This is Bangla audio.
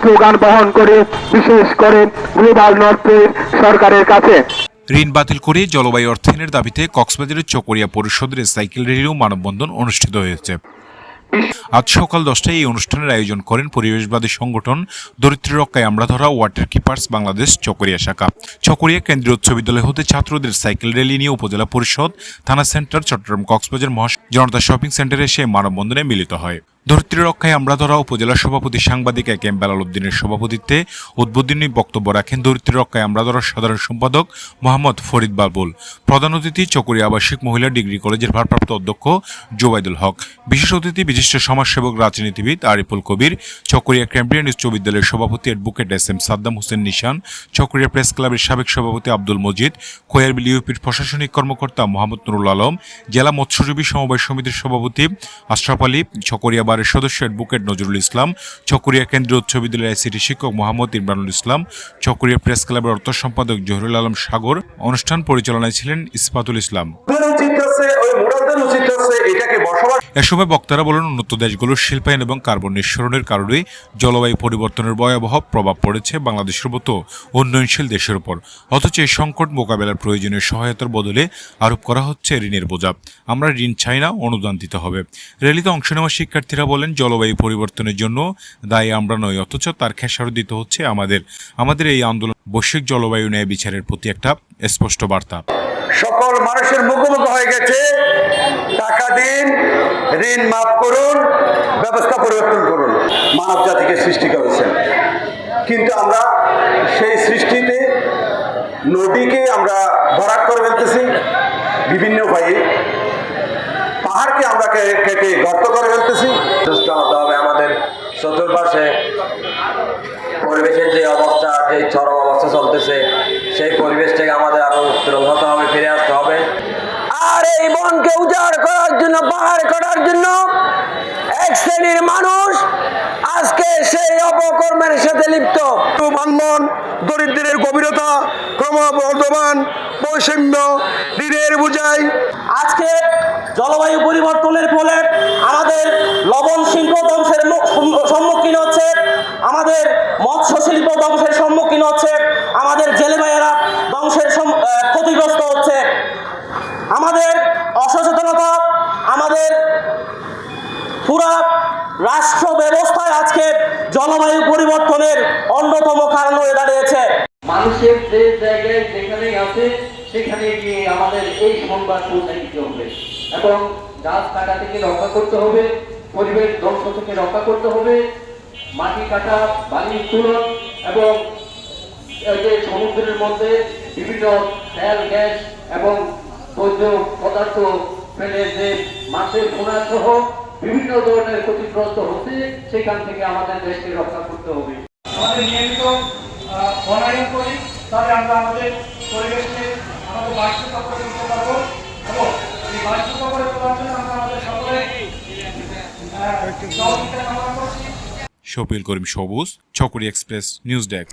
স্লোগান বহন করে, বিশেষ করে গ্লোবাল নর্থের সরকারের কাছে। ঋণ বাতিল করে জলবায়ু অর্থায়নের দাবিতে কক্সবাজারের চকরিয়া পরিষদের সাইকেল র্যালি ও মানববন্ধন অনুষ্ঠিত হয়েছে। আজ সকাল দশটায় এই অনুষ্ঠানের আয়োজন করেন পরিবেশবাদী সংগঠন দরিদ্র রক্ষায় আমরা ধরা ওয়াটার কিপার্স বাংলাদেশ চকরিয়া শাখা। চকরিয়া কেন্দ্রীয় উচ্চ বিদ্যালয় হতে ছাত্রদের সাইকেল র্যালি নিয়ে উপজেলা পরিষদ, থানা সেন্টার, চট্টগ্রাম কক্সবাজার মহা জনতা শপিং সেন্টারে এসে মানববন্ধনে মিলিত হয়। ধরিত্রী রক্ষায় আমরা ধরা উপজেলা সভাপতি সাংবাদিক এ কেম বেলাল উদ্দিনের সভাপতিত্বে উদ্বোধনী বক্তব্য রাখেন ধরিত্রী রক্ষায় আমরা ধরার সাধারণ সম্পাদক মোহাম্মদ ফরিদ বাবুল, প্রধান অতিথি চকরি আবাসিক মহিলা ডিগ্রি কলেজের ভারপ্রাপ্ত অধ্যক্ষ জোবাইদুল হক, বিশেষ অতিথি, বিশিষ্ট সমাজসেবক, রাজনীতিবিদ আরিফুল কবির, চকরিয়া ক্যাম্ব্রিয়ান উচ্চ বিদ্যালয়ের সভাপতি advocate S M Saddam Hossain Nishan, Chakaria press ক্লাবের সাবেক সভাপতি আব্দুল মজিদ খোয়ারবিল ইউপির প্রশাসনিক কর্মকর্তা মোহাম্মদ নুরুল আলম, জেলা মৎস্যজীবী সমবায় সমিতির সভাপতি আশরাফ আলী, চকরিয়া বারের সদস্য অ্যাডভোকেট নজরুল ইসলাম, চকরিয়া কেন্দ্রীয় উচ্চ বিদ্যালয়ের আইসিটি শিক্ষক মোহাম্মদ ইমরানুল ইসলাম, চকরিয়া প্রেস ক্লাবের অর্থ সম্পাদক জহরুল আলম সাগর, অনুষ্ঠান পরিচালনায় ছিলেন ইসপাতুল ইসলাম। এটাকে বসবাস এ সময় বক্তারা বলেন, উন্নত দেশগুলোর শিল্পায়ন এবং কার্বন নিঃসরণের কারণে জলবায়ু পরিবর্তনের ভয়াবহ প্রভাব পড়েছে বাংলাদেশের মতো উন্নয়নশীল দেশের উপর। অথচ এই সংকট মোকাবেলার প্রয়োজনীয় সহায়তার বদলে আরোপ করা হচ্ছে ঋণের বোঝা। আমরা ঋণ চাই না, অনুদান দিতে হবে। র্যালিতে অংশ নেওয়া শিক্ষার্থীরা বলেন, জলবায়ু পরিবর্তনের জন্য দায়ী আমরা নই, অথচ তার খেসারত দিতে হচ্ছে আমাদের। আমাদের এই আন্দোলন বৈশ্বিক জলবায়ু ন্যায় বিচারের প্রতি একটা স্পষ্ট বার্তা। সকল মানুষের মুখোমুখি হয়ে গেছে। টাকা দিন, ঋণ মাফ করুন, ব্যবস্থা পরিবর্তন করুন। মানব জাতিকে সৃষ্টি করেছেন। কিন্তু আমরা সেই সৃষ্টিতে নদীকে আমরা ভরাট করে ফেলতেছি, বিভিন্ন উপায়ে। পাহাড়কে আমরা কেটে গর্ত করে ফেলতেছি। সুস্থ হতে হবে আমাদের চতুর্পাশে পরিবেশের যে অবস্থা যে চরম অবস্থা চলতেছে সেই পরিবেশ থেকে আমাদের আরও উত্তরণ হতে হবে ফিরে আসতে হবে। আর এই বনকে উজাড় করার জন্য পাহাড় করার জন্য এক শ্রেণির মানুষ আজকে সেই অপকর্মের সাথে লিপ্ত। বান্ধন দরিদ্রের গভীরতা ক্রমবর্ধমান বৈষম্য ঋণের বুঝাই। আজকে জলবায়ু পরিবর্তনের ফলে আমাদের লবণ মৎস্য শিল্প ধ্বংসের সম্মুখীন হচ্ছে। আমাদের জেলে ভাইয়েরা ধ্বংসের ক্ষতিগ্রস্ত হচ্ছে। আমাদের অসচেতনতা, আমাদের পুরা রাষ্ট্র ব্যবস্থায় আজকে জলবায়ু পরিবর্তনের অন্যতম কারণ হয়ে দাঁড়িয়েছে। মানুষের যে জায়গায় যেখানেই আছে, সেখানে গিয়ে আমাদের এই সংবাদ পৌঁছে হবে। এবং গাছ কাটা থেকে রক্ষা করতে হবে, পরিবেশ ধ্বংস থেকে রক্ষা করতে হবে। মাটি কাটা, বালি উত্তোলন এবং সমুদ্রের মধ্যে বিভিন্ন তেল, গ্যাস এবং বৈধ পদার্থ ফেলে যে মাছের পোনা সহ বিভিন্ন ধরনের ক্ষতিগ্রস্ত হচ্ছে, সেখান থেকে আমাদের দেশকে রক্ষা করতে হবে। আমাদের নিয়মিত বনায়ন করি, তাহলে আমরা আমাদের পরিবেশকে, আমাদের বার্ষিক করে তুলতে পারব এবং এই বার্ষিক করে তোলার জন্য আমরা আমাদের সকলে সহযোগিতা কামনা করছি। শফিল করিম সবুজ ছকুরি এক্সপ্রেস নিউজ ডেস্ক।